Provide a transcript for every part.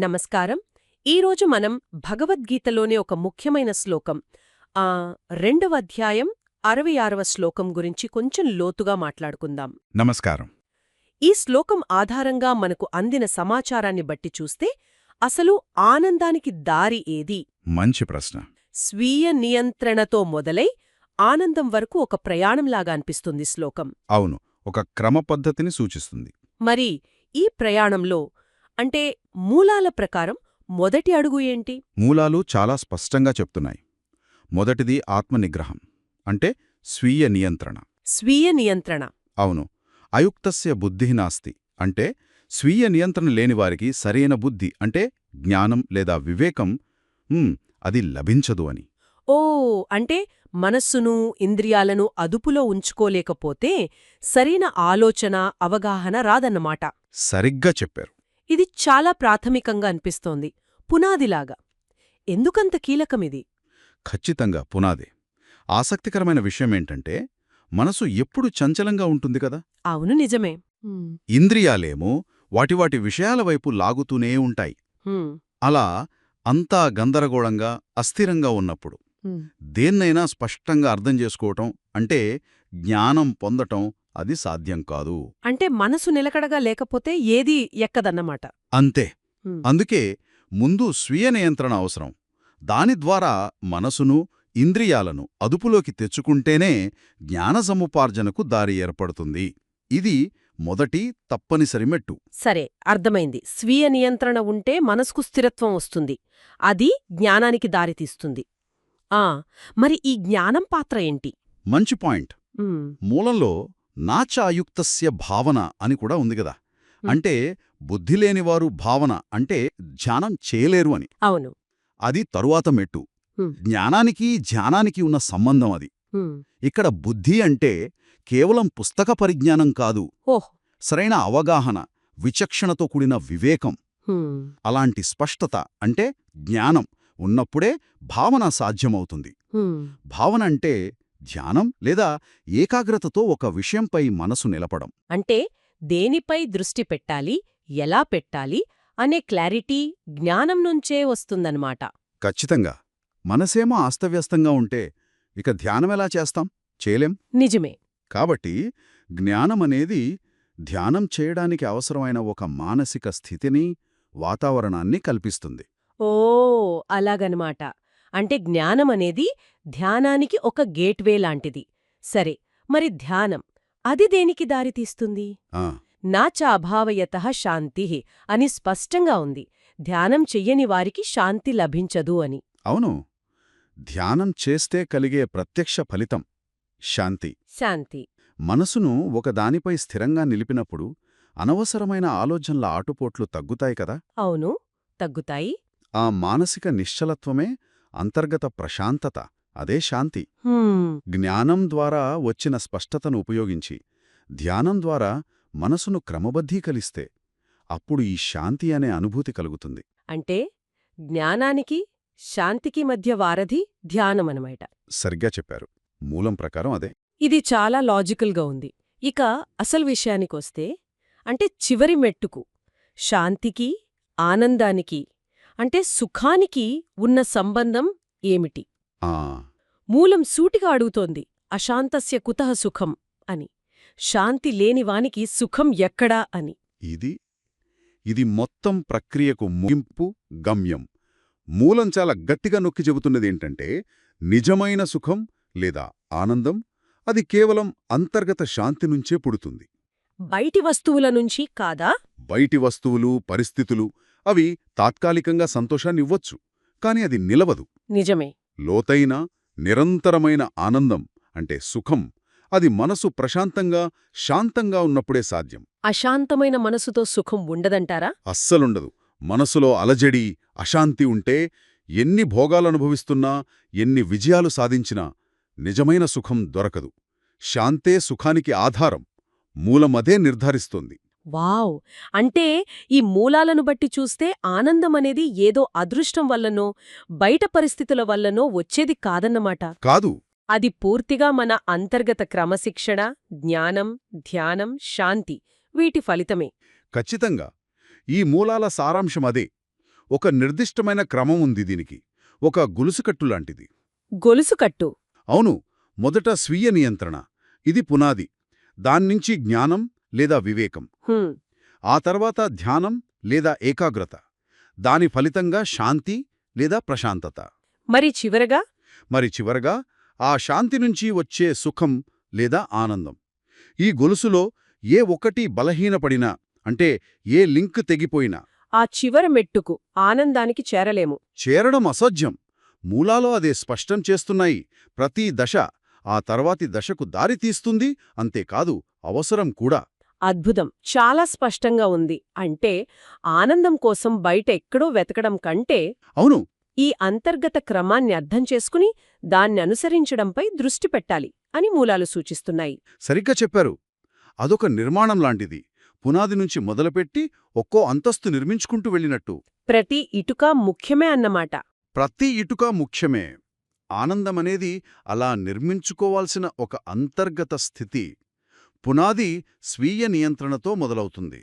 నమస్కారం. ఈరోజు మనం భగవద్గీతలోని ఒక ముఖ్యమైన శ్లోకం. ఆ రెండవ అధ్యాయం అరవై ఆరవ శ్లోకం గురించి కొంచెం లోతుగా మాట్లాడుకుందాం. నమస్కారం. ఈ శ్లోకం ఆధారంగా మనకు అందిన సమాచారాన్ని బట్టి చూస్తే అసలు ఆనందానికి దారి ఏది? మంచి ప్రశ్న. స్వీయ నియంత్రణతో మొదలై ఆనందం వరకు ఒక ప్రయాణంలాగా అనిపిస్తుంది శ్లోకం. అవును ఒక క్రమపద్ధతిని సూచిస్తుంది. మరి ఈ ప్రయాణంలో అంటే మూలాల ప్రకారం మొదటి అడుగు ఏంటి? మూలాలు చాలా స్పష్టంగా చెప్తున్నాయి. మొదటిది ఆత్మనిగ్రహం అంటే స్వీయ నియంత్రణ. స్వీయ నియంత్రణ. అవును. అయుక్తస్య బుద్ధిః నాస్తి అంటే స్వీయ నియంత్రణ లేనివారికి సరైన బుద్ధి అంటే జ్ఞానం లేదా వివేకం అది లభించదు అని. ఓ అంటే మనస్సును ఇంద్రియాలను అదుపులో ఉంచుకోలేకపోతే సరైన ఆలోచన అవగాహన రాదన్నమాట. సరిగ్గా చెప్పారు. ఇది చాలా ప్రాథమికంగా అనిపిస్తోంది. పునాదిలాగా. ఎందుకంత కీలకమిది? ఖచ్చితంగా పునాదే. ఆసక్తికరమైన విషయమేంటంటే మనసు ఎప్పుడు చంచలంగా ఉంటుంది కదా? అవును నిజమే. ఇంద్రియాలేమో వాటి వాటి విషయాల వైపు లాగుతూనే ఉంటాయి. అలా అంతా గందరగోళంగా అస్థిరంగా ఉన్నప్పుడు. దేన్నైనా స్పష్టంగా అర్థం చేసుకోవటం అంటే జ్ఞానం పొందటం అది సాధ్యం కాదు. అంటే మనసు నిలకడగా లేకపోతే ఏదీ ఎక్కదన్నమాట. అంతే. అందుకే ముందు స్వీయ నియంత్రణ అవసరం. దాని ద్వారా మనసును ఇంద్రియాలను అదుపులోకి తెచ్చుకుంటేనే జ్ఞాన సముపార్జనకు దారి ఏర్పడుతుంది. ఇది మొదటి తప్పనిసరి మెట్టు. సరే అర్థమైంది. స్వీయ నియంత్రణ ఉంటే మనసుకు స్థిరత్వం వస్తుంది. అది జ్ఞానానికి దారితీస్తుంది ఆ మరి ఈ జ్ఞానం పాత్ర ఏంటి? మంచి పాయింట్. మూలంలో నాచాయుక్తస్య భావన అని కూడా ఉంది గదా అంటే బుద్ధి లేనివారు భావన అంటే ధ్యానం చేయలేరు అని. అవును. అది తరువాత మెట్టు. జ్ఞానానికి ధ్యానానికి ఉన్న సంబంధం అది. ఇక్కడ బుద్ధి అంటే కేవలం పుస్తక పరిజ్ఞానం కాదు. ఓహ్! సరైన అవగాహన విచక్షణతో కూడిన వివేకం. అలాంటి స్పష్టత అంటే జ్ఞానం ఉన్నప్పుడే భావన సాధ్యమవుతుంది. భావన అంటే ధ్యానం లేదా ఏకాగ్రతతో ఒక విషయంపై మనసు నిలపడం. అంటే దేనిపై దృష్టి పెట్టాలి ఎలా పెట్టాలి అనే క్లారిటీ జ్ఞానం నుంచే వస్తుందన్నమాట. ఖచ్చితంగా. మనసేమో అస్తవ్యస్తంగా ఉంటే ఇక ధ్యానమెలా చేస్తాం? చేయలేం? నిజమే. కాబట్టి జ్ఞానమనేది ధ్యానం చేయడానికి అవసరమైన ఒక మానసిక స్థితిని వాతావరణాన్ని కల్పిస్తుంది. ఓ అలాగనమాట. అంటే జ్ఞానం అనేది ధ్యానానికి ఒక గేట్వే లాంటిది. సరే మరి ధ్యానం అది దేనికి దారితీస్తుంది? ఆ, నాచ అభావయత శాంతి అని స్పష్టంగా ఉంది. ధ్యానం చెయ్యని వారికి శాంతి లభించదు అని. అవును. ధ్యానం చేస్తే కలిగే ప్రత్యక్ష ఫలితం శాంతి. శాంతి. మనసును ఒకదానిపై స్థిరంగా నిలిపినప్పుడు అనవసరమైన ఆలోచనల ఆటుపోట్లు తగ్గుతాయి కదా? అవును తగ్గుతాయి. ఆ మానసిక నిశ్చలత్వమే అంతర్గత ప్రశాంతత అదే శాంతి. జ్ఞానం ద్వారా వచ్చిన స్పష్టతను ఉపయోగించి ధ్యానం ద్వారా మనసును క్రమబద్ధీకలిస్తే అప్పుడు ఈ శాంతి అనే అనుభూతి కలుగుతుంది. అంటే జ్ఞానానికి శాంతికి మధ్య వారధి ధ్యానమనమాట. సరిగ్గా చెప్పారు. మూలం ప్రకారం అదే. ఇది చాలా లాజికల్గా ఉంది. ఇక అసలు విషయానికొస్తే అంటే చివరి మెట్టుకు శాంతికి ఆనందానికి అంటే సుఖానికి ఉన్న సంబంధం ఏమిటి? ఆ. మూలం సూటిగా అడుగుతోంది అశాంతస్య కుతః సుఖం అని. శాంతి లేనివానికి సుఖం ఎక్కడా అని. ఇది ఇది మొత్తం ప్రక్రియకు ముగింపు గమ్యం. మూలం చాలా గట్టిగా నొక్కి చెబుతున్నదేంటంటే నిజమైన సుఖం లేదా ఆనందం అది కేవలం అంతర్గత శాంతి నుంచే పుడుతుంది. బయటి వస్తువుల నుంచి కాదా? బయటి వస్తువులు పరిస్థితులు అవి తాత్కాలికంగా సంతోషాన్నివ్వచ్చు కాని అది నిలవదు. నిజమే. లోతైన నిరంతరమైన ఆనందం అంటే సుఖం అది మనసు ప్రశాంతంగా శాంతంగా ఉన్నప్పుడే సాధ్యం. అశాంతమైన మనసుతో సుఖం ఉండదంటారా? అస్సలుండదు. మనసులో అలజడి అశాంతి ఉంటే ఎన్ని భోగాలనుభవిస్తున్నా ఎన్ని విజయాలు సాధించినా నిజమైన సుఖం దొరకదు. శాంతే సుఖానికి ఆధారం మూలమదే నిర్ధారిస్తుంది. వావ్! అంటే ఈ మూలాలను బట్టి చూస్తే ఆనందమనేది ఏదో అదృష్టం వల్లనో బయట పరిస్థితుల వల్లనో వచ్చేది కాదన్నమాట. కాదు. అది పూర్తిగా మన అంతర్గత క్రమశిక్షణ జ్ఞానం ధ్యానం శాంతి వీటి ఫలితమే. ఖచ్చితంగా. ఈ మూలాల సారాంశం అదే. ఒక నిర్దిష్టమైన క్రమం ఉంది దీనికి. ఒక గొలుసుకట్టు లాంటిది. గొలుసుకట్టు. అవును. మొదట స్వీయ నియంత్రణ. ఇది పునాది. దాన్నించి జ్ఞానం లేదా వివేకం. ఆ తర్వాత ధ్యానం లేదా ఏకాగ్రత. దాని ఫలితంగా శాంతి లేదా ప్రశాంతత. మరి చివరగా? మరి చివరగా ఆ శాంతి నుంచి వచ్చే సుఖం లేదా ఆనందం. ఈ గొలుసులో ఏ ఒక్కటి బలహీనపడినా అంటే ఏ లింక్ తెగిపోయినా ఆ చివర మెట్టుకు ఆనందానికి చేరలేము. చేరడం అసాధ్యం మూలాలో అదే స్పష్టం చేస్తున్నాయి. ప్రతి దశ ఆ తర్వాతి దశకు దారి తీస్తుంది. అంతేకాదు అవసరం కూడా. అద్భుతం. చాలా స్పష్టంగా ఉంది. అంటే ఆనందం కోసం బయట ఎక్కడో వెతకడం కంటే అవును. ఈ అంతర్గత క్రమాన్ని అర్థం చేసుకుని దాన్ని అనుసరించడంపై దృష్టి పెట్టాలి అని మూలాలు సూచిస్తున్నాయి. సరిగ్గా చెప్పారు. అదొక నిర్మాణం లాంటిది. పునాది నుంచి మొదలుపెట్టి ఒక్కో అంతస్తు నిర్మించుకుంటూ వెళ్ళినట్టు. ప్రతి ఇటుక ముఖ్యమే అన్నమాట. ప్రతి ఇటుక ముఖ్యమే. ఆనందమనేది అలా నిర్మించుకోవాల్సిన ఒక అంతర్గత స్థితి. పునాది స్వీయ నియంత్రణతో మొదలవుతుంది.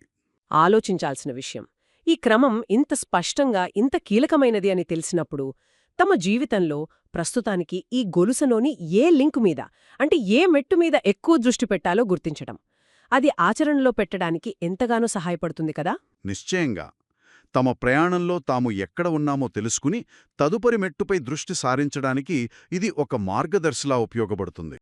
ఆలోచించాల్సిన విషయం. ఈ క్రమం ఇంత స్పష్టంగా ఇంత కీలకమైనది అని తెలిసినప్పుడు తమ జీవితంలో ప్రస్తుతానికి ఈ గొలుసలోని ఏ లింక్ మీద అంటే ఏ మెట్టు మీద ఎక్కువ దృష్టి పెట్టాలో గుర్తించడం. అది ఆచరణలో పెట్టడానికి ఎంతగానో సహాయపడుతుంది కదా? నిశ్చయంగా. తమ ప్రయాణంలో తాము ఎక్కడ ఉన్నామో తెలుసుకుని తదుపరి మెట్టుపై దృష్టి సారించడానికి ఇది ఒక మార్గదర్శిలా ఉపయోగపడుతుంది.